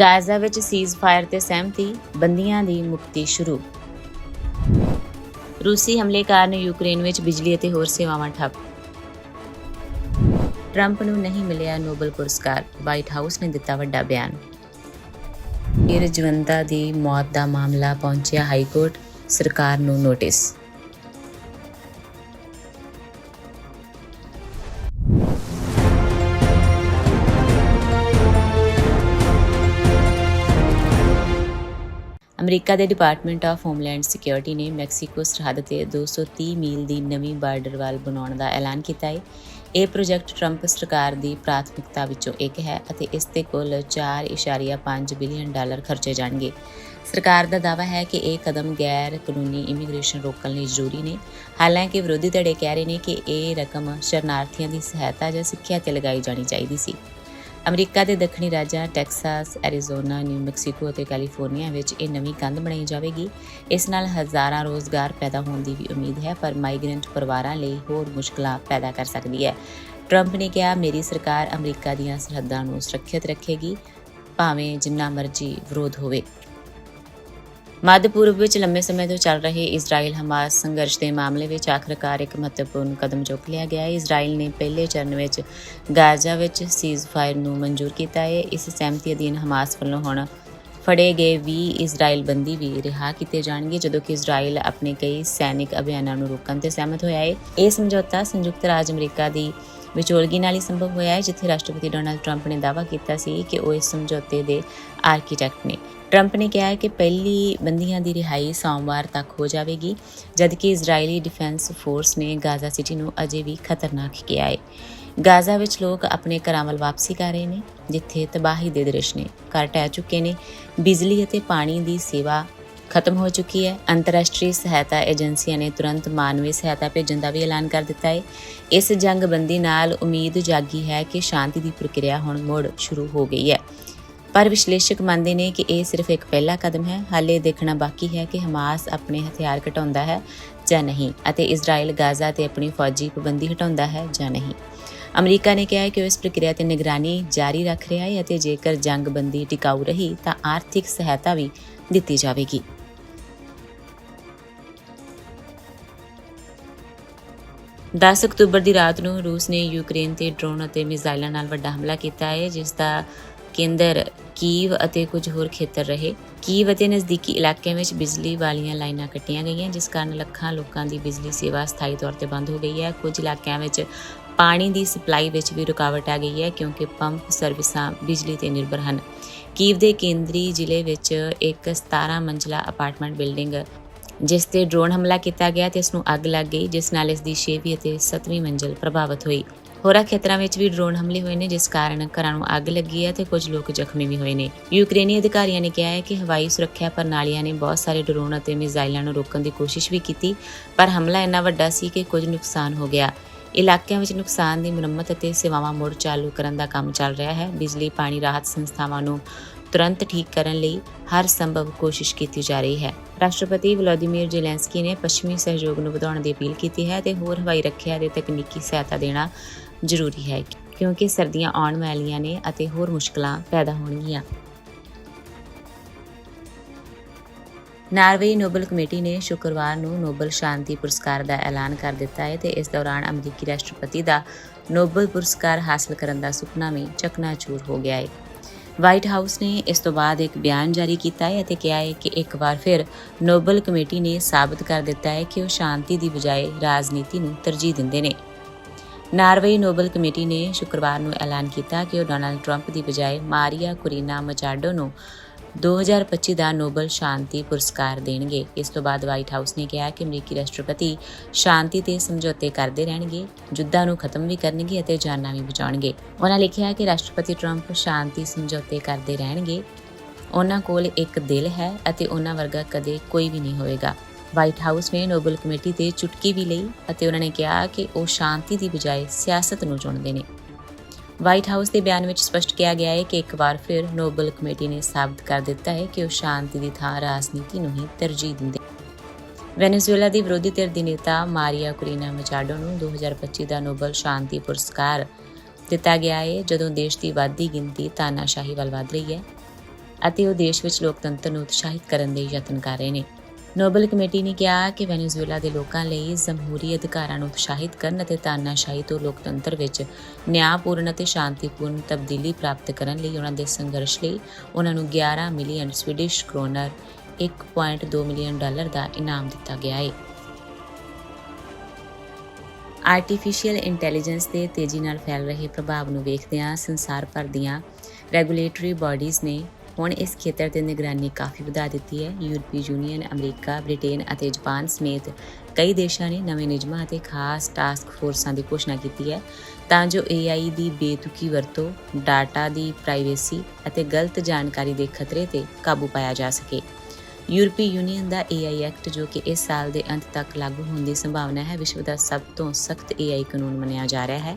Gaza ਵਿੱਚ cease fire ਤੇ ਸਹਿਮਤੀ ਬੰਦੀਆਂ ਦੀ ਮੁਕਤੀ ਸ਼ੁਰੂ। ਰੂਸੀ ਹਮਲੇ ਕਾਰਨ ਯੂਕਰੇਨ ਵਿੱਚ ਬਿਜਲੀ ਅਤੇ ਹੋਰ ਸੇਵਾਵਾਂ ਠੱਪ। ਟਰੰਪ ਨੂੰ ਨਹੀਂ ਮਿਲਿਆ ਨੋਬਲ ਪੁਰਸਕਾਰ, ਵਾਈਟ ਹਾਊਸ ਨੇ ਦਿੱਤਾ ਵੱਡਾ ਬਿਆਨ। ਫਿਰ ਜਵੰਦਾ ਦੀ ਮੌਤ ਦਾ ਮਾਮਲਾ ਪਹੁੰਚਿਆ ਹਾਈ ਕੋਰਟ ਸਰਕਾਰ ਨੂੰ ਨੋਟਿਸ। ਅਮਰੀਕਾ ਦੇ ਡਿਪਾਰਟਮੈਂਟ ਆਫ ਹੋਮਲੈਂਡ ਸਿਕਿਉਰਿਟੀ ਨੇ ਮੈਕਸੀਕੋ ਸਰਹੱਦ ਤੇ 230 ਮੀਲ ਦੀ ਨਵੀਂ ਬਾਰਡਰ ਵਾਲ ਬਣਾਉਣ ਦਾ ਐਲਾਨ ਕੀਤਾ ਹੈ। ਇਹ ਪ੍ਰੋਜੈਕਟ ਟਰੰਪ ਸਰਕਾਰ ਦੀ ਪ੍ਰਾਥਮਿਕਤਾ ਵਿੱਚੋਂ ਇੱਕ ਹੈ ਅਤੇ ਇਸ ਤੇ ਕੁੱਲ 4.5 ਬਿਲੀਅਨ ਡਾਲਰ ਖਰਚੇ ਜਾਣਗੇ। ਸਰਕਾਰ ਦਾ ਦਾਅਵਾ ਹੈ ਕਿ ਇਹ ਕਦਮ ਗੈਰ ਕਾਨੂੰਨੀ ਇਮੀਗ੍ਰੇਸ਼ਨ ਰੋਕਣ ਲਈ ਜ਼ਰੂਰੀ ਨੇ। ਹਾਲਾਂਕਿ ਵਿਰੋਧੀ ਧੜੇ ਕਹਿ ਰਹੇ ਨੇ ਕਿ ਇਹ ਰਕਮ ਸ਼ਰਨਾਰਥੀਆਂ ਦੀ ਸਹਾਇਤਾ ਜਾਂ ਸਿੱਖਿਆ ਤੇ ਲਗਾਈ ਜਾਣੀ ਚਾਹੀਦੀ ਸੀ। ਅਮਰੀਕਾ ਦੇ ਦੱਖਣੀ ਰਾਜਾਂ ਟੈਕਸਾਸ, ਐਰੀਜ਼ੋਨਾ, ਨਿਊ ਮੈਕਸੀਕੋ ਅਤੇ ਕੈਲੀਫੋਰਨੀਆ ਵਿੱਚ ਇਹ ਨਵੀਂ ਕੰਧ ਬਣਾਈ ਜਾਵੇਗੀ। ਇਸ ਨਾਲ ਹਜ਼ਾਰਾਂ ਰੋਜ਼ਗਾਰ ਪੈਦਾ ਹੋਣ ਦੀ ਵੀ ਉਮੀਦ ਹੈ ਪਰ ਮਾਈਗ੍ਰੈਂਟ ਪਰਿਵਾਰਾਂ ਲਈ ਹੋਰ ਮੁਸ਼ਕਲਾਂ ਪੈਦਾ ਕਰ ਸਕਦੀ ਹੈ। ਟਰੰਪ ਨੇ ਕਿਹਾ ਮੇਰੀ ਸਰਕਾਰ ਅਮਰੀਕਾ ਦੀਆਂ ਸਰਹੱਦਾਂ ਨੂੰ ਸੁਰੱਖਿਅਤ ਰੱਖੇਗੀ ਭਾਵੇਂ ਜਿੰਨਾ ਮਰਜ਼ੀ ਵਿਰੋਧ ਹੋਵੇ। ਮੱਧ ਪੂਰਬ ਵਿੱਚ ਲੰਮੇ ਸਮੇਂ ਤੋਂ ਚੱਲ ਰਹੇ ਇਜ਼ਰਾਈਲ ਹਮਾਸ ਸੰਘਰਸ਼ ਦੇ ਮਾਮਲੇ ਵਿੱਚ ਆਖਰਕਾਰ ਇੱਕ ਮਹੱਤਵਪੂਰਨ ਕਦਮ ਚੁੱਕ ਲਿਆ ਗਿਆ ਹੈ। ਇਜ਼ਰਾਈਲ ਨੇ ਪਹਿਲੇ ਚਰਨ ਵਿੱਚ ਗਾਜ਼ਾ ਵਿੱਚ ਸੀਜ਼ ਫਾਇਰ ਨੂੰ ਮਨਜ਼ੂਰ ਕੀਤਾ ਹੈ। ਇਸ ਸਹਿਮਤੀ ਅਧੀਨ ਹਮਾਸ ਵੱਲੋਂ ਹੁਣ ਫੜੇ ਗਏ 20 ਇਜ਼ਰਾਈਲ ਬੰਦੀ ਵੀ ਰਿਹਾ ਕੀਤੇ ਜਾਣਗੇ, ਜਦੋਂ ਕਿ ਇਜ਼ਰਾਈਲ ਆਪਣੇ ਕਈ ਸੈਨਿਕ ਅਭਿਆਨਾਂ ਨੂੰ ਰੋਕਣ ਤੇ ਸਹਿਮਤ ਹੋਇਆ ਹੈ। ਇਹ ਸਮਝੌਤਾ ਸੰਯੁਕਤ ਰਾਜ ਅਮਰੀਕਾ ਦੀ ਵਿਚੋਲਗੀ ਨਾਲ ਹੀ ਸੰਭਵ ਹੋਇਆ ਹੈ, ਜਿੱਥੇ ਰਾਸ਼ਟਰਪਤੀ ਡੋਨਾਲਡ ਟਰੰਪ ਨੇ ਦਾਅਵਾ ਕੀਤਾ ਸੀ ਕਿ ਉਹ ਇਸ ਸਮਝੌਤੇ ਦੇ ਆਰਕੀਟੈਕਟ ਨੇ। ਟਰੰਪ ਨੇ ਕਿਹਾ ਹੈ ਕਿ ਪਹਿਲੀ ਬੰਦੀਆਂ ਦੀ ਰਿਹਾਈ ਸੋਮਵਾਰ ਤੱਕ ਹੋ ਜਾਵੇਗੀ, ਜਦਕਿ ਇਜ਼ਰਾਈਲੀ ਡਿਫੈਂਸ ਫੋਰਸ ਨੇ ਗਾਜ਼ਾ ਸਿਟੀ ਨੂੰ ਅਜੇ ਵੀ ਖਤਰਨਾਕ ਕਿਹਾ ਹੈ। ਗਾਜ਼ਾ ਵਿੱਚ ਲੋਕ ਆਪਣੇ ਘਰਾਂ ਵੱਲ ਵਾਪਸੀ ਕਰ ਰਹੇ ਨੇ, ਜਿੱਥੇ ਤਬਾਹੀ ਦੇ ਦ੍ਰਿਸ਼ ਨੇ। ਘਰ ਟਹਿ ਚੁੱਕੇ ਨੇ। ਬਿਜਲੀ ਅਤੇ ਪਾਣੀ ਦੀ ਸੇਵਾ ਖਤਮ ਹੋ ਚੁੱਕੀ ਹੈ। ਅੰਤਰਰਾਸ਼ਟਰੀ ਸਹਾਇਤਾ ਏਜੰਸੀਆਂ ਨੇ ਤੁਰੰਤ ਮਾਨਵੀ ਸਹਾਇਤਾ ਭੇਜਣ ਦਾ ਵੀ ਐਲਾਨ ਕਰ ਦਿੱਤਾ ਹੈ। ਇਸ ਜੰਗਬੰਦੀ ਨਾਲ ਉਮੀਦ ਜਾਗੀ ਹੈ ਕਿ ਸ਼ਾਂਤੀ ਦੀ ਪ੍ਰਕਿਰਿਆ ਹੁਣ ਮੁੜ ਸ਼ੁਰੂ ਹੋ ਗਈ ਹੈ। ਪਰ ਵਿਸ਼ਲੇਸ਼ਕ ਮੰਨਦੇ ਨੇ ਕਿ ਇਹ ਸਿਰਫ ਇੱਕ ਪਹਿਲਾ ਕਦਮ ਹੈ। ਹਾਲੇ ਦੇਖਣਾ ਬਾਕੀ ਹੈ ਕਿ ਹਮਾਸ ਆਪਣੇ ਹਥਿਆਰ ਘਟਾਉਂਦਾ ਹੈ ਜਾਂ ਨਹੀਂ ਅਤੇ ਇਜ਼ਰਾਈਲ, ਗਾਜ਼ਾ ਤੇ ਆਪਣੀ ਫੌਜੀ ਪਾਬੰਦੀ ਹਟਾਉਂਦਾ ਹੈ ਜਾਂ ਨਹੀਂ। ਅਮਰੀਕਾ ਨੇ ਕਿਹਾ ਹੈ ਕਿ ਉਹ ਇਸ ਪ੍ਰਕਿਰਿਆ ਤੇ ਨਿਗਰਾਨੀ ਜਾਰੀ ਰੱਖ ਰਿਹਾ ਹੈ ਅਤੇ ਜੇਕਰ ਜੰਗਬੰਦੀ ਟਿਕਾਊ ਰਹੀ ਤਾਂ ਆਰਥਿਕ ਸਹਾਇਤਾ ਵੀ ਦਿੱਤੀ ਜਾਵੇਗੀ। ਦਸ ਅਕਤੂਬਰ ਦੀ ਰਾਤ ਨੂੰ ਰੂਸ ਨੇ ਯੂਕਰੇਨ ਤੇ ਡਰੋਨ ਅਤੇ ਮਿਜ਼ਾਈਲਾਂ ਨਾਲ ਵੱਡਾ ਹਮਲਾ ਕੀਤਾ ਹੈ, ਜਿਸ ਦਾ ਕੇਂਦਰ ਕੀਵ ਅਤੇ ਕੁਝ ਹੋਰ ਖੇਤਰ ਰਹੇ। ਕੀਵ ਅਤੇ ਨਜ਼ਦੀਕੀ ਇਲਾਕਿਆਂ ਵਿੱਚ ਬਿਜਲੀ ਵਾਲੀਆਂ ਲਾਈਨਾਂ ਕੱਟੀਆਂ ਗਈਆਂ, ਜਿਸ ਕਾਰਨ ਲੱਖਾਂ ਲੋਕਾਂ ਦੀ ਬਿਜਲੀ ਸੇਵਾ ਸਥਾਈ ਤੌਰ ਤੇ ਬੰਦ ਹੋ ਗਈ ਹੈ। ਕੁਝ ਇਲਾਕਿਆਂ ਵਿੱਚ ਪਾਣੀ ਦੀ ਸਪਲਾਈ ਵਿੱਚ ਵੀ ਰੁਕਾਵਟ ਆ ਗਈ ਹੈ, ਕਿਉਂਕਿ ਪੰਪ ਸਰਵਿਸਾਂ ਬਿਜਲੀ ਤੇ ਨਿਰਭਰ ਹਨ। ਕੀਵ ਦੇ ਕੇਂਦਰੀ ਜ਼ਿਲ੍ਹੇ ਵਿੱਚ ਇੱਕ 17 ਮੰਜ਼ਲਾ ਅਪਾਰਟਮੈਂਟ ਬਿਲਡਿੰਗ, ਜਿਸ ਤੇ ਡਰੋਨ ਹਮਲਾ ਕੀਤਾ ਗਿਆ ਤੇ ਇਸ ਨੂੰ ਅੱਗ ਲੱਗ ਗਈ, ਜਿਸ ਨਾਲ ਇਸ ਦੀ 6ਵੀਂ ਅਤੇ 7ਵੀਂ ਮੰਜ਼ਲ ਪ੍ਰਭਾਵਿਤ ਹੋਈ। ਹੋਰਾਂ ਖੇਤਰਾਂ ਵਿੱਚ ਵੀ ਡਰੋਨ ਹਮਲੇ ਹੋਏ ਨੇ, ਜਿਸ ਕਾਰਨ ਘਰਾਂ ਨੂੰ ਅੱਗ ਲੱਗੀ ਹੈ ਤੇ ਕੁਝ ਲੋਕ ਜ਼ਖਮੀ ਵੀ ਹੋਏ ਨੇ। ਯੂਕਰੇਨੀ ਅਧਿਕਾਰੀਆਂ ਨੇ ਕਿਹਾ ਹੈ ਕਿ ਹਵਾਈ ਸੁਰੱਖਿਆ ਪ੍ਰਣਾਲੀਆਂ ਨੇ ਬਹੁਤ ਸਾਰੇ ਡਰੋਨ ਅਤੇ ਮਿਜ਼ਾਈਲਾਂ ਨੂੰ ਰੋਕਣ ਦੀ ਕੋਸ਼ਿਸ਼ ਵੀ ਕੀਤੀ, ਪਰ ਹਮਲਾ ਇੰਨਾ ਵੱਡਾ ਸੀ ਕਿ ਕੁਝ ਨੁਕਸਾਨ ਹੋ ਗਿਆ। ਇਲਾਕਿਆਂ ਵਿੱਚ ਨੁਕਸਾਨ ਦੀ ਮੁਰੰਮਤ ਅਤੇ ਸੇਵਾਵਾਂ ਮੁੜ ਚਾਲੂ ਕਰਨ ਦਾ ਕੰਮ ਚੱਲ ਰਿਹਾ ਹੈ। ਬਿਜਲੀ, ਪਾਣੀ ਰਾਹਤ ਸੰਸਥਾਵਾਂ ਨੂੰ ਤੁਰੰਤ ਠੀਕ ਕਰਨ ਲਈ ਹਰ ਸੰਭਵ ਕੋਸ਼ਿਸ਼ ਕੀਤੀ ਜਾ ਰਹੀ ਹੈ। ਰਾਸ਼ਟਰਪਤੀ ਵਲਾਦੀਮੀਰ ਜ਼ੈਲੈਂਸਕੀ ਨੇ ਪੱਛਮੀ ਸਹਿਯੋਗ ਨੂੰ ਵਧਾਉਣ ਦੀ ਅਪੀਲ ਕੀਤੀ ਹੈ ਤੇ ਹੋਰ ਹਵਾਈ ਰੱਖਿਆ ਦੇ ਤਕਨੀਕੀ ਸਹਾਇਤਾ ਦੇਣਾ ਜ਼ਰੂਰੀ ਹੈ ਕਿਉਂਕਿ ਸਰਦੀਆਂ ਆਉਣ ਵਾਲੀਆਂ ਨੇ ਅਤੇ ਹੋਰ ਮੁਸ਼ਕਲਾਂ ਪੈਦਾ ਹੋਣਗੀਆਂ। ਨਾਰਵੇ ਨੋਬਲ ਕਮੇਟੀ ਨੇ ਸ਼ੁੱਕਰਵਾਰ ਨੂੰ ਨੋਬਲ ਸ਼ਾਂਤੀ ਪੁਰਸਕਾਰ ਦਾ ਐਲਾਨ ਕਰ ਦਿੱਤਾ ਹੈ ਤੇ ਇਸ ਦੌਰਾਨ ਅਮਰੀਕੀ ਰਾਸ਼ਟਰਪਤੀ ਦਾ ਨੋਬਲ ਪੁਰਸਕਾਰ ਹਾਸਲ ਕਰਨ ਦਾ ਸੁਪਨਾ ਵੀ ਚਕਨਾਚੂਰ ਹੋ ਗਿਆ ਹੈ। ਵਾਈਟ ਹਾਊਸ ਨੇ ਇਸ ਤੋਂ ਬਾਅਦ ਇੱਕ ਬਿਆਨ ਜਾਰੀ ਕੀਤਾ ਹੈ ਅਤੇ ਕਿਹਾ ਹੈ ਕਿ ਇੱਕ ਵਾਰ ਫਿਰ ਨੋਬਲ ਕਮੇਟੀ ਨੇ ਸਾਬਤ ਕਰ ਦਿੱਤਾ ਹੈ ਕਿ ਉਹ ਸ਼ਾਂਤੀ ਦੀ ਬਜਾਏ ਰਾਜਨੀਤੀ ਨੂੰ ਤਰਜੀਹ ਦਿੰਦੇ ਨੇ। ਨਾਰਵੇ ਨੋਬਲ ਕਮੇਟੀ ਨੇ ਸ਼ੁੱਕਰਵਾਰ ਨੂੰ ਐਲਾਨ ਕੀਤਾ ਕਿ ਉਹ ਡੋਨਾਲਡ ਟਰੰਪ ਦੀ ਬਜਾਏ ਮਾਰੀਆ ਕੁਰੀਨਾ ਮਚਾਡੋ ਨੂੰ 2025 ਦਾ ਨੋਬਲ ਸ਼ਾਂਤੀ ਪੁਰਸਕਾਰ ਦੇਣਗੇ। ਇਸ ਤੋਂ ਬਾਅਦ ਵਾਈਟ ਹਾਊਸ ਨੇ ਕਿਹਾ ਕਿ ਅਮਰੀਕੀ ਰਾਸ਼ਟਰਪਤੀ ਸ਼ਾਂਤੀ ਤੇ ਸਮਝੌਤੇ ਕਰਦੇ ਰਹਿਣਗੇ ਜੁੱਧਾਂ ਨੂੰ ਖਤਮ ਵੀ ਕਰਨਗੇ ਅਤੇ ਜਾਨਾਂ ਵੀ ਬਚਾਉਣਗੇ। ਉਹਨਾਂ ਲਿਖਿਆ ਕਿ ਰਾਸ਼ਟਰਪਤੀ ਟਰੰਪ ਸ਼ਾਂਤੀ ਸਮਝੌਤੇ ਕਰਦੇ ਰਹਿਣਗੇ। ਉਹਨਾਂ ਕੋਲ ਇੱਕ ਦਿਲ ਹੈ ਅਤੇ ਉਹਨਾਂ ਵਰਗਾ ਕਦੇ ਕੋਈ ਵੀ ਨਹੀਂ ਹੋਵੇਗਾ। ਵਾਈਟ ਹਾਊਸ ਨੇ ਨੋਬਲ ਕਮੇਟੀ ਤੇ ਚੁਟਕੀ ਵੀ ਲਈ ਅਤੇ ਉਹਨਾਂ ਨੇ ਕਿਹਾ ਕਿ ਉਹ ਸ਼ਾਂਤੀ ਦੀ ਬਜਾਏ ਸਿਆਸਤ ਨੂੰ ਚੁਣਦੇ ਨੇ। ਵਾਈਟ ਹਾਊਸ ਦੇ ਬਿਆਨ ਵਿੱਚ ਸਪਸ਼ਟ ਕਿਹਾ ਗਿਆ ਹੈ ਕਿ ਇੱਕ ਵਾਰ ਫਿਰ ਨੋਬਲ ਕਮੇਟੀ ਨੇ ਸਾਬਤ ਕਰ ਦਿੱਤਾ ਹੈ ਕਿ ਉਹ ਸ਼ਾਂਤੀ ਦੀ ਥਾਂ ਰਾਜਨੀਤੀ ਨੂੰ ਹੀ ਤਰਜੀਹ ਦਿੰਦੇ ਵੈਨੇਜ਼ੁਏਲਾ ਦੀ ਵਿਰੋਧੀ ਧਿਰ ਦੀ ਨੇਤਾ ਮਾਰੀਆ ਕੁਰੀਨਾ ਮਚਾਡੋ ਨੂੰ 2025 ਦਾ ਨੋਬਲ ਸ਼ਾਂਤੀ ਪੁਰਸਕਾਰ ਦਿੱਤਾ ਗਿਆ ਹੈ, ਜਦੋਂ ਦੇਸ਼ ਦੀ ਵਾਧੀ ਗਿਣਤੀ ਤਾਨਾਸ਼ਾਹੀ ਵੱਲ ਵਧ ਰਹੀ ਹੈ ਅਤੇ ਉਹ ਦੇਸ਼ ਵਿੱਚ ਲੋਕਤੰਤਰ ਨੂੰ ਉਤਸ਼ਾਹਿਤ ਕਰਨ ਦੇ ਯਤਨ ਕਰ ਰਹੇ ਨੇ। ਨੋਬਲ ਕਮੇਟੀ ਨੇ ਕਿਹਾ ਕਿ ਵੈਨੇਜ਼ੁਏਲਾ ਦੇ ਲੋਕਾਂ ਲਈ ਜਮਹੂਰੀ ਅਧਿਕਾਰਾਂ ਨੂੰ ਉਤਸ਼ਾਹਿਤ ਕਰਨ ਅਤੇ ਤਾਨਾਸ਼ਾਹੀ ਤੋਂ ਲੋਕਤੰਤਰ ਵਿੱਚ ਨਿਆਂਪੂਰਨ ਅਤੇ ਸ਼ਾਂਤੀਪੂਰਨ ਤਬਦੀਲੀ ਪ੍ਰਾਪਤ ਕਰਨ ਲਈ ਉਹਨਾਂ ਦੇ ਸੰਘਰਸ਼ ਲਈ ਉਹਨਾਂ ਨੂੰ 11 million Swedish kronor 1.2 million dollar ਦਾ ਇਨਾਮ ਦਿੱਤਾ ਗਿਆ ਹੈ ਆਰਟੀਫੀਸ਼ੀਅਲ ਇੰਟੈਲੀਜੈਂਸ ਦੇ ਤੇਜ਼ੀ ਨਾਲ ਫੈਲ ਰਹੇ ਪ੍ਰਭਾਵ ਨੂੰ ਵੇਖਦਿਆਂ ਸੰਸਾਰ ਭਰ ਦੀਆਂ ਰੈਗੂਲੇਟਰੀ ਬਾਡੀਜ਼ ਨੇ ਹੁਣ ਇਸ ਖੇਤਰ ਤੇ ਨਿਗਰਾਨੀ ਕਾਫੀ ਵਧਾ ਦਿੱਤੀ ਹੈ। ਯੂਰਪੀ ਯੂਨੀਅਨ, ਅਮਰੀਕਾ, ਬ੍ਰਿਟੇਨ ਅਤੇ ਜਾਪਾਨ ਸਮੇਤ ਕਈ ਦੇਸ਼ਾਂ ਨੇ ਨਵੇਂ ਨਿਯਮਾਂ ਅਤੇ ਖਾਸ ਟਾਸਕ ਫੋਰਸਾਂ ਦੀ ਘੋਸ਼ਣਾ ਕੀਤੀ ਹੈ। ਤਾਂ ਜੋ AI ਦੀ ਬੇਤੁਕੀ ਵਰਤੋਂ, ਡਾਟਾ ਦੀ ਪ੍ਰਾਈਵੇਸੀ ਅਤੇ ਗਲਤ ਜਾਣਕਾਰੀ ਦੇ ਖਤਰੇ ਤੇ ਕਾਬੂ ਪਾਇਆ ਜਾ ਸਕੇ। ਯੂਰਪੀ ਯੂਨੀਅਨ ਦਾ AI ਐਕਟ, ਜੋ ਕਿ ਇਸ ਸਾਲ ਦੇ ਅੰਤ ਤੱਕ ਲਾਗੂ ਹੋਣ ਦੀ ਸੰਭਾਵਨਾ ਹੈ, ਵਿਸ਼ਵ ਦਾ ਸਭ ਤੋਂ ਸਖਤ AI ਕਾਨੂੰਨ ਮੰਨਿਆ ਜਾ ਰਿਹਾ ਹੈ।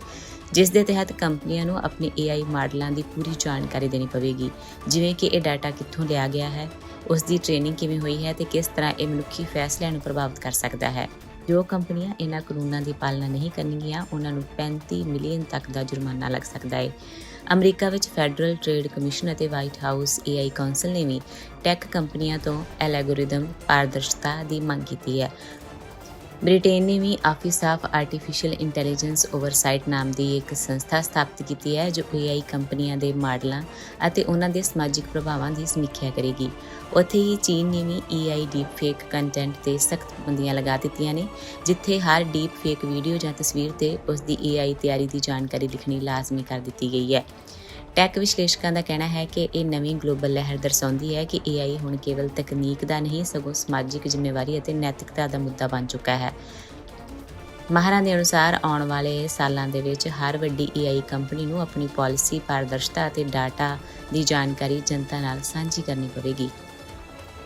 ਜਿਸ ਦੇ ਤਹਿਤ ਕੰਪਨੀਆਂ ਨੂੰ ਆਪਣੇ AI ਮਾਡਲਾਂ ਦੀ ਪੂਰੀ ਜਾਣਕਾਰੀ ਦੇਣੀ ਪਵੇਗੀ। ਜਿਵੇਂ ਕਿ ਇਹ ਡਾਟਾ ਕਿੱਥੋਂ ਲਿਆ ਗਿਆ ਹੈ ਉਸ ਦੀ ਟ੍ਰੇਨਿੰਗ ਕਿਵੇਂ ਹੋਈ ਹੈ ਤੇ ਕਿਸ ਤਰ੍ਹਾਂ ਇਹ ਮਨੁੱਖੀ ਫੈਸਲਿਆਂ ਨੂੰ ਪ੍ਰਭਾਵਿਤ ਕਰ ਸਕਦਾ ਹੈ। ਜੋ ਕੰਪਨੀਆਂ ਇਹਨਾਂ ਕਾਨੂੰਨਾਂ ਦੀ ਪਾਲਣਾ ਨਹੀਂ ਕਰਨਗੀਆਂ, ਉਹਨਾਂ ਨੂੰ 35 ਮਿਲੀਅਨ ਤੱਕ ਦਾ ਜੁਰਮਾਨਾ ਲੱਗ ਸਕਦਾ ਹੈ। ਅਮਰੀਕਾ ਵਿੱਚ ਫੈਡਰਲ ਟ੍ਰੇਡ ਕਮਿਸ਼ਨ ਅਤੇ ਵਾਈਟ ਹਾਊਸ AI ਕਾਉਂਸਲ ਨੇ ਵੀ ਟੈਕ ਕੰਪਨੀਆਂ ਤੋਂ ਐਲਗੋਰਿਦਮ ਪਾਰਦਰਸ਼ਤਾ ਦੀ ਮੰਗ ਕੀਤੀ ਹੈ। ਬ੍ਰਿਟੇਨ ਨੇ ਵੀ office of artificial intelligence oversight ਨਾਮ ਦੀ ਇੱਕ ਸੰਸਥਾ ਸਥਾਪਿਤ ਕੀਤੀ ਹੈ, ਜੋ AI ਕੰਪਨੀਆਂ ਦੇ ਮਾਡਲਾਂ ਅਤੇ ਉਹਨਾਂ ਦੇ ਸਮਾਜਿਕ ਪ੍ਰਭਾਵਾਂ ਦੀ ਸਮੀਖਿਆ ਕਰੇਗੀ। ਉੱਥੇ ਹੀ ਚੀਨ ਨੇ ਵੀ AI ਡੀਪ ਫੇਕ ਕੰਟੈਂਟ ਤੇ ਸਖਤ ਪਾਬੰਦੀਆਂ ਲਗਾ ਦਿੱਤੀਆਂ ਨੇ, ਜਿੱਥੇ ਹਰ ਡੀਪ ਫੇਕ ਵੀਡੀਓ ਜਾਂ ਤਸਵੀਰ ਤੇ ਉਸ ਦੀ AI ਤਿਆਰੀ ਦੀ ਜਾਣਕਾਰੀ ਲਿਖਣੀ ਲਾਜ਼ਮੀ ਕਰ ਦਿੱਤੀ ਗਈ ਹੈ। ਟੈਕ ਵਿਸ਼ਲੇਸ਼ਕਾਂ ਦਾ ਕਹਿਣਾ ਹੈ ਕਿ ਇਹ ਨਵੀਂ ਗਲੋਬਲ ਲਹਿਰ ਦਰਸਾਉਂਦੀ ਹੈ ਕਿ AI ਹੁਣ ਕੇਵਲ ਤਕਨੀਕ ਦਾ ਨਹੀਂ, ਸਗੋਂ ਸਮਾਜਿਕ ਜ਼ਿੰਮੇਵਾਰੀ ਅਤੇ ਨੈਤਿਕਤਾ ਦਾ ਮੁੱਦਾ ਬਣ ਚੁੱਕਾ ਹੈ। ਮਾਹਰਾਂ ਦੇ ਅਨੁਸਾਰ, ਆਉਣ ਵਾਲੇ ਸਾਲਾਂ ਦੇ ਵਿੱਚ ਹਰ ਵੱਡੀ AI ਕੰਪਨੀ ਨੂੰ ਆਪਣੀ ਪਾਲਿਸੀ, ਪਾਰਦਰਸ਼ਤਾ ਅਤੇ ਡਾਟਾ ਦੀ ਜਾਣਕਾਰੀ ਜਨਤਾ ਨਾਲ ਸਾਂਝੀ ਕਰਨੀ ਪਵੇਗੀ।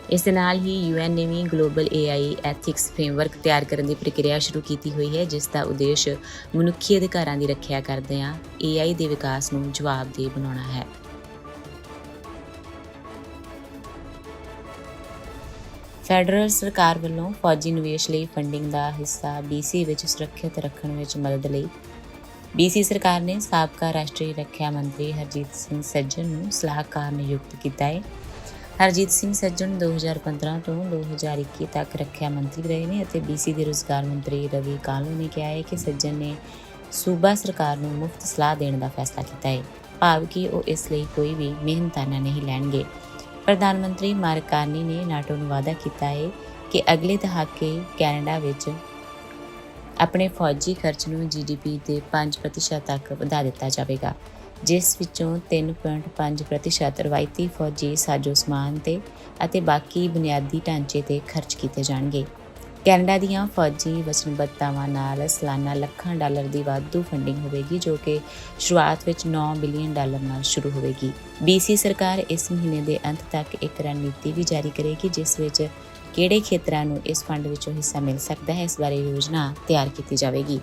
ਇਸ ਦੇ ਨਾਲ ਹੀ ਯੂਐਨ ਨੇ ਵੀ ਗਲੋਬਲ AI ਐਥਿਕਸ ਫਰੇਮਵਰਕ ਤਿਆਰ ਕਰਨ ਦੀ ਪ੍ਰਕਿਰਿਆ ਸ਼ੁਰੂ ਕੀਤੀ ਹੋਈ ਹੈ, ਜਿਸ ਦਾ ਉਦੇਸ਼ ਮਨੁੱਖੀ ਅਧਿਕਾਰਾਂ ਦੀ ਰੱਖਿਆ ਕਰਦਿਆਂ AI ਦੇ ਵਿਕਾਸ ਨੂੰ ਜਵਾਬਦੇਹ ਬਣਾਉਣਾ ਹੈ। ਫੈਡਰਲ ਸਰਕਾਰ ਵੱਲੋਂ ਫੌਜੀ ਨਿਵੇਸ਼ ਲਈ ਫੰਡਿੰਗ ਦਾ ਹਿੱਸਾ BC ਵਿੱਚ ਸੁਰੱਖਿਅਤ ਰੱਖਣ ਵਿੱਚ ਮਦਦ ਲਈ BC ਸਰਕਾਰ ਨੇ ਸਾਬਕਾ ਰਾਸ਼ਟਰੀ ਰੱਖਿਆ ਮੰਤਰੀ ਹਰਜੀਤ ਸਿੰਘ ਸੱਜਣ ਨੂੰ ਸਲਾਹਕਾਰ ਨਿਯੁਕਤ ਕੀਤਾ ਹੈ। ਹਰਜੀਤ ਸਿੰਘ ਸੱਜਣ 2015 ਤੋਂ 2021 ਤੱਕ ਰੱਖਿਆ ਮੰਤਰੀ ਰਹੇ ਨੇ ਅਤੇ BC ਦੇ ਰੁਜ਼ਗਾਰ ਮੰਤਰੀ ਰਵੀ ਕਾਲੂ ਨੇ ਕਿਹਾ ਹੈ ਕਿ ਸੱਜਣ ਨੇ ਸੂਬਾ ਸਰਕਾਰ ਨੂੰ ਮੁਫਤ ਸਲਾਹ ਦੇਣ ਦਾ ਫੈਸਲਾ ਕੀਤਾ ਹੈ। ਭਾਵ ਕਿ ਉਹ ਇਸ ਲਈ ਕੋਈ ਵੀ ਮਿਹਨਤਾਨਾ ਨਹੀਂ ਲੈਣਗੇ। ਪ੍ਰਧਾਨ ਮੰਤਰੀ ਮਾਰਕ ਨੇ ਨਾਟੋ ਨੂੰ ਵਾਅਦਾ ਕੀਤਾ ਹੈ ਕਿ ਅਗਲੇ ਦਹਾਕੇ ਕੈਨੇਡਾ ਵਿੱਚ ਆਪਣੇ ਫੌਜੀ ਖਰਚ ਨੂੰ ਜੀਡੀਪੀ ਦੇ 5% ਤੱਕ ਵਧਾ ਦਿੱਤਾ ਜਾਵੇਗਾ। ਜਿਸ ਵਿੱਚੋਂ 3.5% ਰਵਾਇਤੀ ਫੌਜੀ ਸਾਜੋ ਸਮਾਨ ਤੇ ਅਤੇ ਬਾਕੀ ਬੁਨਿਆਦੀ ਢਾਂਚੇ ਤੇ ਖਰਚ ਕੀਤੇ ਜਾਣਗੇ। ਕੈਨੇਡਾ ਦੀਆਂ ਫੌਜੀ ਵਚਨਬੱਧਤਾਵਾਂ ਨਾਲ ਸਾਲਾਨਾ ਲੱਖਾਂ ਡਾਲਰ ਦੀ ਵਾਧੂ ਫੰਡਿੰਗ ਹੋਵੇਗੀ, ਜੋ ਕਿ ਸ਼ੁਰੂਆਤ ਵਿੱਚ 9 ਬਿਲੀਅਨ ਡਾਲਰ ਨਾਲ ਸ਼ੁਰੂ ਹੋਵੇਗੀ। BC ਸਰਕਾਰ ਇਸ ਮਹੀਨੇ ਦੇ ਅੰਤ ਤੱਕ ਇੱਕ ਰਣਨੀਤੀ ਵੀ ਜਾਰੀ ਕਰੇਗੀ, ਜਿਸ ਵਿੱਚ ਕਿਹੜੇ ਖੇਤਰਾਂ ਨੂੰ ਇਸ ਫੰਡ ਵਿੱਚੋਂ ਹਿੱਸਾ ਮਿਲ ਸਕਦਾ ਹੈ, ਇਸ ਬਾਰੇ ਯੋਜਨਾ ਤਿਆਰ ਕੀਤੀ ਜਾਵੇਗੀ।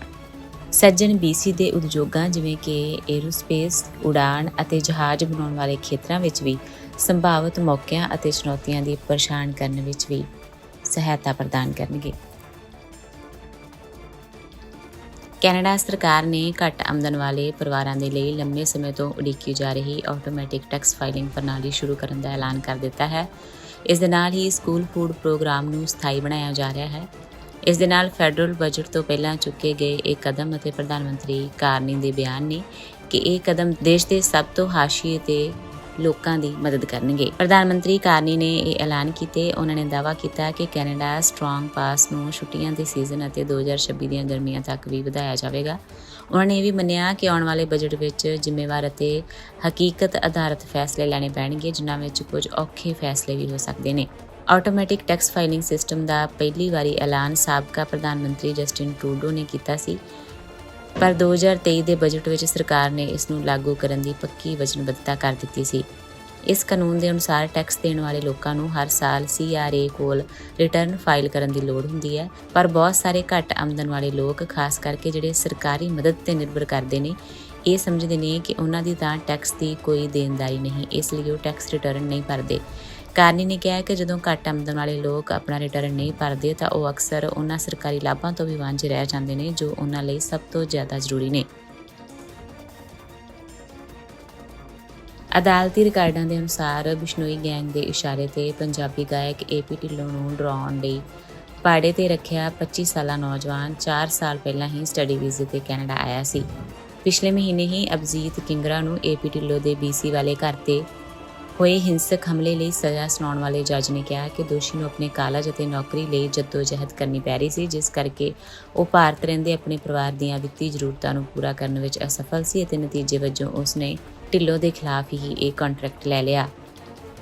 ਸੱਜਣ BC ਦੇ ਉਦਯੋਗਾਂ ਜਿਵੇਂ ਕਿ 에ਅਰੋਸਪੇਸ ਉਡਾਨ ਅਤੇ ਜਹਾਜ਼ ਬਣਾਉਣ ਵਾਲੇ ਖੇਤਰਾਂ ਵਿੱਚ ਵੀ ਸੰਭਾਵਿਤ ਮੌਕਿਆਂ ਅਤੇ ਚੁਣੌਤੀਆਂ ਦੀ ਪਛਾਣ ਕਰਨ ਵਿੱਚ ਵੀ ਸਹਾਇਤਾ ਪ੍ਰਦਾਨ ਕਰਨਗੇ। ਕੈਨੇਡਾ ਸਰਕਾਰ ਨੇ ਘੱਟ ਆਮਦਨ ਵਾਲੇ ਪਰਿਵਾਰਾਂ ਦੇ ਲਈ ਲੰਮੇ ਸਮੇਂ ਤੋਂ ਉਡੀਕੀ ਜਾ ਰਹੀ ਆਟੋਮੈਟਿਕ ਟੈਕਸ ਫਾਈਲਿੰਗ ਪ੍ਰਣਾਲੀ ਸ਼ੁਰੂ ਕਰਨ ਦਾ ਐਲਾਨ ਕਰ ਦਿੱਤਾ ਹੈ। ਇਸ ਦੇ ਨਾਲ ਹੀ ਸਕੂਲ ਫੂਡ ਪ੍ਰੋਗਰਾਮ ਨੂੰ ਸਥਾਈ ਬਣਾਇਆ ਜਾ ਰਿਹਾ ਹੈ। ਇਸ ਦੇ ਨਾਲ ਫੈਡਰਲ ਬਜਟ ਤੋਂ ਪਹਿਲਾਂ ਚੁੱਕੇ ਗਏ ਇਹ ਕਦਮ ਅਤੇ ਪ੍ਰਧਾਨ ਮੰਤਰੀ ਕਾਰਨੀ ਦੇ ਬਿਆਨ ਨੇ ਕਿ ਇਹ ਕਦਮ ਦੇਸ਼ ਦੇ ਸਭ ਤੋਂ ਹਾਸ਼ੀਏ ਤੇ ਲੋਕਾਂ ਦੀ ਮਦਦ ਕਰਨਗੇ। ਪ੍ਰਧਾਨ ਮੰਤਰੀ ਕਾਰਨੀ ਨੇ ਇਹ ਐਲਾਨ ਕੀਤੇ। ਉਹਨਾਂ ਨੇ ਦਾਅਵਾ ਕੀਤਾ ਕਿ ਕੈਨੇਡਾ ਸਟਰੋਂਗ ਪਾਸ ਨੂੰ ਛੁੱਟੀਆਂ ਦੇ ਸੀਜ਼ਨ ਅਤੇ 2026 ਦੀਆਂ ਗਰਮੀਆਂ ਤੱਕ ਵੀ ਵਧਾਇਆ ਜਾਵੇਗਾ। ਉਹਨਾਂ ਨੇ ਇਹ ਵੀ ਮੰਨਿਆ ਕਿ ਆਉਣ ਵਾਲੇ ਬਜਟ ਵਿੱਚ ਜ਼ਿੰਮੇਵਾਰ ਅਤੇ ਹਕੀਕਤ ਆਧਾਰਿਤ ਫੈਸਲੇ ਲੈਣੇ ਪੈਣਗੇ, ਜਿਨ੍ਹਾਂ ਵਿੱਚ ਕੁਝ ਔਖੇ ਫੈਸਲੇ ਵੀ ਹੋ ਸਕਦੇ ਨੇ। ਆਟੋਮੈਟਿਕ ਟੈਕਸ ਫਾਈਲਿੰਗ ਸਿਸਟਮ ਦਾ ਪਹਿਲੀ ਵਾਰੀ ਐਲਾਨ ਸਾਬਕਾ ਪ੍ਰਧਾਨ ਮੰਤਰੀ ਜਸਟਿਨ ਟਰੂਡੋ ਨੇ ਕੀਤਾ ਸੀ। ਪਰ 2023 ਦੇ ਬਜਟ ਵਿੱਚ ਸਰਕਾਰ ਨੇ ਇਸ ਨੂੰ ਲਾਗੂ ਕਰਨ ਦੀ ਪੱਕੀ ਵਚਨਬੱਧਤਾ ਕਰ ਦਿੱਤੀ ਸੀ। ਇਸ ਕਾਨੂੰਨ ਦੇ ਅਨੁਸਾਰ ਟੈਕਸ ਦੇਣ ਵਾਲੇ ਲੋਕਾਂ ਨੂੰ ਹਰ ਸਾਲ CRA ਕੋਲ ਰਿਟਰਨ ਫਾਈਲ ਕਰਨ ਦੀ ਲੋੜ ਹੁੰਦੀ ਹੈ। ਪਰ ਬਹੁਤ ਸਾਰੇ ਘੱਟ ਆਮਦਨ ਵਾਲੇ ਲੋਕ, ਖਾਸ ਕਰਕੇ ਜਿਹੜੇ ਸਰਕਾਰੀ ਮਦਦ ਤੇ ਨਿਰਭਰ ਕਰਦੇ ਨੇ, ਇਹ ਸਮਝਦੇ ਨੇ ਕਿ ਉਹਨਾਂ ਦੀ ਤਾਂ ਟੈਕਸ ਦੀ ਕੋਈ ਦੇਣਦਾਰੀ ਨਹੀਂ, ਇਸ ਲਈ ਉਹ ਟੈਕਸ ਰਿਟਰਨ ਨਹੀਂ ਭਰਦੇ। ਕਾਰਨੀ ਨੇ ਕਿਹਾ ਕਿ ਜਦੋਂ ਘੱਟ ਆਮਦਨ ਵਾਲੇ ਲੋਕ ਆਪਣਾ ਰਿਟਰਨ ਨਹੀਂ ਭਰਦੇ ਤਾਂ ਉਹ ਅਕਸਰ ਉਹਨਾਂ ਸਰਕਾਰੀ ਲਾਭਾਂ ਤੋਂ ਵੀ ਵਾਂਝੇ ਰਹਿ ਜਾਂਦੇ ਨੇ, ਜੋ ਉਹਨਾਂ ਲਈ ਸਭ ਤੋਂ ਜ਼ਿਆਦਾ ਜ਼ਰੂਰੀ ਨੇ। ਅਦਾਲਤੀ ਰਿਕਾਰਡਾਂ ਦੇ ਅਨੁਸਾਰ ਬਿਸ਼ਨੋਈ ਗੈਂਗ ਦੇ ਇਸ਼ਾਰੇ ਤੇ ਪੰਜਾਬੀ ਗਾਇਕ ਏਪੀ ਢਿੱਲੋਂ ਨੂੰ ਡਰਾਉਣ ਲਈ ਪਾੜੇ ਤੇ ਰੱਖਿਆ 25 ਸਾਲਾ ਨੌਜਵਾਨ 4 ਸਾਲ ਪਹਿਲਾਂ ਹੀ ਸਟੱਡੀ ਵੀਜ਼ੇ ਤੇ ਕੈਨੇਡਾ ਆਇਆ ਸੀ। ਪਿਛਲੇ ਮਹੀਨੇ ਹੀ ਅਬਜੀਤ ਕਿੰਗਰਾ ਨੂੰ ਏਪੀ ਢਿੱਲੋਂ ਦੇ ਬੀਸੀ ਵਾਲੇ ਘਰ ਤੇ ਹੋਏ ਹਿੰਸਕ ਹਮਲੇ ਲਈ ਸਜ਼ਾ ਸੁਣਾਉਣ ਵਾਲੇ ਜੱਜ ਨੇ ਕਿਹਾ ਕਿ ਦੋਸ਼ੀ ਨੂੰ ਆਪਣੇ ਕਾਲਜ ਅਤੇ ਨੌਕਰੀ ਲਈ ਜਹਿਦ ਕਰਨੀ ਪੈ ਰਹੀ ਸੀ, ਜਿਸ ਕਰਕੇ ਉਹ ਭਾਰਤ ਰਹਿੰਦੇ ਆਪਣੇ ਪਰਿਵਾਰ ਦੀਆਂ ਵਿੱਤੀ ਜ਼ਰੂਰਤਾਂ ਨੂੰ ਪੂਰਾ ਕਰਨ ਵਿੱਚ ਅਸਫਲ ਸੀ ਅਤੇ ਨਤੀਜੇ ਵਜੋਂ ਉਸ ਨੇ ਢਿੱਲੋਂ ਦੇ ਖਿਲਾਫ ਹੀ ਇਹ ਕੰਟਰੈਕਟ ਲੈ ਲਿਆ।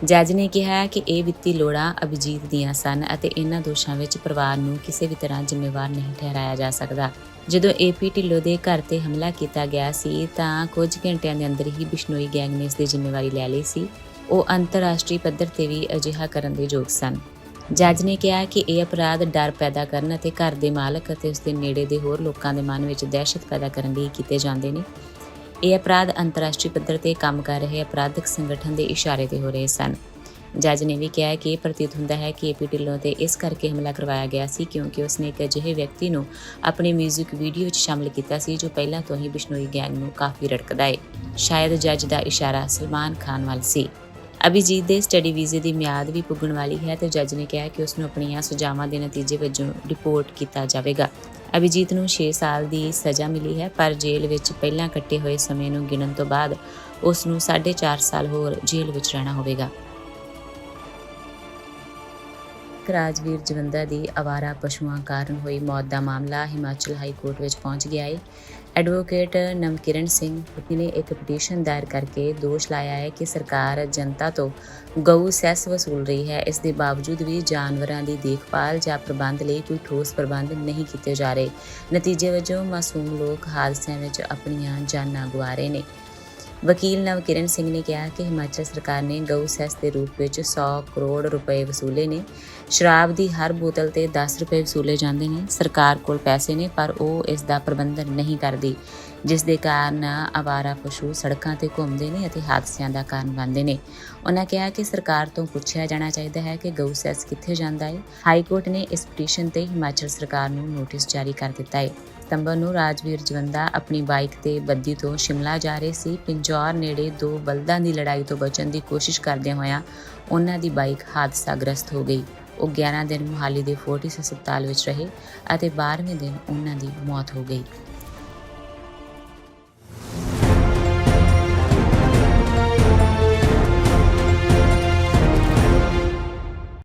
ਜੱਜ ਨੇ ਕਿਹਾ ਕਿ ਇਹ ਵਿੱਤੀ ਲੋੜਾਂ ਅਭਿਜੀਤ ਦੀਆਂ ਸਨ ਅਤੇ ਇਹਨਾਂ ਦੋਸ਼ਾਂ ਵਿੱਚ ਪਰਿਵਾਰ ਨੂੰ ਕਿਸੇ ਵੀ ਤਰ੍ਹਾਂ ਜ਼ਿੰਮੇਵਾਰ ਨਹੀਂ ਠਹਿਰਾਇਆ ਜਾ ਸਕਦਾ। ਜਦੋਂ ਏਪੀ ਢਿੱਲੋਂ ਦੇ ਘਰ ਤੇ ਹਮਲਾ ਕੀਤਾ ਗਿਆ ਸੀ ਤਾਂ ਕੁਝ ਘੰਟਿਆਂ ਦੇ ਅੰਦਰ ਹੀ ਬਿਸ਼ਨੋਈ ਗੈਂਗ ਨੇ ਇਸ ਦੀ ਜ਼ਿੰਮੇਵਾਰੀ ਲੈ ਲਈ ਸੀ। ਉਹ ਅੰਤਰਰਾਸ਼ਟਰੀ ਪੱਧਰ ਤੇ ਵੀ ਅਜਿਹਾ ਕਰਨ ਦੇ ਯੋਗ ਸਨ। ਜੱਜ ਨੇ ਕਿਹਾ ਕਿ ਇਹ ਅਪਰਾਧ ਡਰ ਪੈਦਾ ਕਰਨ ਅਤੇ ਘਰ ਦੇ ਮਾਲਕ ਅਤੇ ਉਸ ਦੇ ਨੇੜੇ ਦੇ ਹੋਰ ਲੋਕਾਂ ਦੇ ਮਨ ਵਿੱਚ ਦਹਿਸ਼ਤ ਪੈਦਾ ਕਰਨ ਲਈ ਕੀਤੇ ਜਾਂਦੇ ਨੇ। ਇਹ ਅਪਰਾਧ ਅੰਤਰਰਾਸ਼ਟਰੀ ਪੱਧਰ ਤੇ ਕੰਮ ਕਰ ਰਹੇ ਅਪਰਾਧਿਕ ਸੰਗਠਨ ਦੇ ਇਸ਼ਾਰੇ ਤੇ ਹੋ ਰਹੇ ਸਨ। ਜੱਜ ਨੇ ਵੀ ਕਿਹਾ ਕਿ ਇਹ ਪ੍ਰਤੀਤ ਹੁੰਦਾ ਹੈ ਕਿ ਏਪੀ ਢਿੱਲੋਂ ਤੇ ਇਸ ਕਰਕੇ ਹਮਲਾ ਕਰਵਾਇਆ ਗਿਆ ਸੀ ਕਿਉਂਕਿ ਉਸਨੇ ਇੱਕ ਅਜਿਹੇ ਵਿਅਕਤੀ ਨੂੰ ਆਪਣੇ 뮤직 ਵੀਡੀਓ ਵਿੱਚ ਸ਼ਾਮਲ ਕੀਤਾ ਸੀ ਜੋ ਪਹਿਲਾਂ ਤੋਂ ਹੀ ਬਿਸ਼ਨੋਈ ਗੈਂਗ ਨੂੰ ਕਾਫੀ ਰੜਕਦਾ ਹੈ ਸ਼ਾਇਦ ਜੱਜ ਦਾ ਇਸ਼ਾਰਾ ਸਲਮਾਨ ਖਾਨ ਵੱਲ ਸੀ। ਅਭਿਜੀਤ ਦੇ ਸਟੱਡੀ ਵੀਜ਼ੇ ਦੀ ਮਿਆਦ ਵੀ ਪੁੱਗਣ ਵਾਲੀ ਹੈ ਤੇ ਜੱਜ ਨੇ ਕਿਹਾ ਕਿ ਉਸ ਨੂੰ ਆਪਣੀਆਂ ਸੁਝਾਵਾਂ ਦੇ ਨਤੀਜੇ ਵਜੋਂ ਰਿਪੋਰਟ ਕੀਤਾ ਜਾਵੇਗਾ। ਅਭਿਜੀਤ ਨੂੰ 6 ਸਾਲ ਦੀ ਸਜ਼ਾ ਮਿਲੀ ਹੈ, ਪਰ ਜੇਲ੍ਹ ਵਿੱਚ ਪਹਿਲਾਂ ਕੱਟੇ ਹੋਏ ਸਮੇਂ ਨੂੰ ਗਿਣਨ ਤੋਂ ਬਾਅਦ ਉਸ ਨੂੰ 4.5 ਸਾਲ ਹੋਰ ਜੇਲ੍ਹ ਵਿੱਚ ਰਹਿਣਾ ਹੋਵੇਗਾ। ਰਾਜਵੀਰ ਜਵੰਦਾ ਦੀ ਅਵਾਰਾ ਪਸ਼ੂਆਂ ਕਾਰਨ ਹੋਈ ਮੌਤ ਦਾ ਮਾਮਲਾ ਹਿਮਾਚਲ ਹਾਈ ਕੋਰਟ ਵਿੱਚ ਪਹੁੰਚ ਗਿਆ ਹੈ ਐਡਵੋਕੇਟ ਨਵਕਿਰਨ ਸਿੰਘ ਨੇ ਇੱਕ ਪਟੀਸ਼ਨ ਦਾਇਰ ਕਰਕੇ ਦੋਸ਼ ਲਾਇਆ ਹੈ ਕਿ ਸਰਕਾਰ ਜਨਤਾ ਤੋਂ ਗਊ ਸੈਸ ਵਸੂਲ ਰਹੀ ਹੈ। ਇਸ ਦੇ ਬਾਵਜੂਦ ਵੀ ਜਾਨਵਰਾਂ ਦੀ ਦੇਖਭਾਲ ਜਾਂ ਪ੍ਰਬੰਧ ਲਈ ਕੋਈ ਠੋਸ ਪ੍ਰਬੰਧ ਨਹੀਂ ਕੀਤੇ ਜਾ ਰਹੇ। ਨਤੀਜੇ ਵਜੋਂ ਮਾਸੂਮ ਲੋਕ ਹਾਦਸਿਆਂ ਵਿੱਚ ਆਪਣੀਆਂ ਜਾਨਾਂ ਗਵਾ ਰਹੇ ਨੇ। ਵਕੀਲ ਨਵਕਿਰਨ ਸਿੰਘ ਨੇ ਕਿਹਾ ਕਿ ਹਿਮਾਚਲ ਸਰਕਾਰ ਨੇ ਗਊ ਸੈਸ ਦੇ ਰੂਪ ਵਿੱਚ 100 ਕਰੋੜ ਰੁਪਏ ਵਸੂਲੇ ਨੇ। ਸ਼ਰਾਬ ਦੀ ਹਰ ਬੋਤਲ ਤੇ 10 ਰੁਪਏ ਵਸੂਲੇ ਜਾਂਦੇ ਨੇ। ਸਰਕਾਰ ਕੋਲ ਪੈਸੇ ਨੇ, ਪਰ ਉਹ ਇਸ ਦਾ ਪ੍ਰਬੰਧਨ ਨਹੀਂ ਕਰਦੀ, ਜਿਸ ਦੇ ਕਾਰਨ ਆਵਾਰਾ ਪਸ਼ੂ ਸੜਕਾਂ ਤੇ ਘੁੰਮਦੇ ਨੇ ਅਤੇ ਹਾਦਸਿਆਂ ਦਾ ਕਾਰਨ ਬਣਦੇ ਨੇ। ਉਹਨਾਂ ਕਿਹਾ ਕਿ ਸਰਕਾਰ ਤੋਂ ਪੁੱਛਿਆ ਜਾਣਾ ਚਾਹੀਦਾ ਹੈ ਕਿ ਗਊ ਸੈਸ ਕਿੱਥੇ ਜਾਂਦਾ ਹੈ। ਹਾਈ ਕੋਰਟ ਨੇ ਇਸ ਪਟੀਸ਼ਨ ਤੇ ਹਿਮਾਚਲ ਸਰਕਾਰ ਨੂੰ ਨੋਟਿਸ ਜਾਰੀ ਕਰ ਦਿੱਤਾ ਹੈ। ਸਤੰਬਰ ਨੂੰ ਰਾਜਵੀਰ ਜਵੰਦਾ ਆਪਣੀ ਬਾਈਕ ਤੇ ਬੱਦੀ ਤੋਂ ਸ਼ਿਮਲਾ ਜਾ ਰਹੇ ਸੀ। ਪਿੰਜੌਰ ਨੇੜੇ ਦੋ ਬਲਦਾਂ ਦੀ ਲੜਾਈ ਤੋਂ ਬਚਣ ਦੀ ਕੋਸ਼ਿਸ਼ ਕਰਦਿਆਂ ਹੋਇਆਂ ਉਹਨਾਂ ਦੀ ਬਾਈਕ ਹਾਦਸਾਗ੍ਰਸਤ ਹੋ ਗਈ। ਉਹ 11 ਦਿਨ ਮੁਹਾਲੀ ਦੇ ਫੋਰਟਿਸ ਹਸਪਤਾਲ ਵਿੱਚ ਰਹੇ ਅਤੇ 12ਵੇਂ ਦਿਨ ਉਹਨਾਂ ਦੀ ਮੌਤ ਹੋ ਗਈ।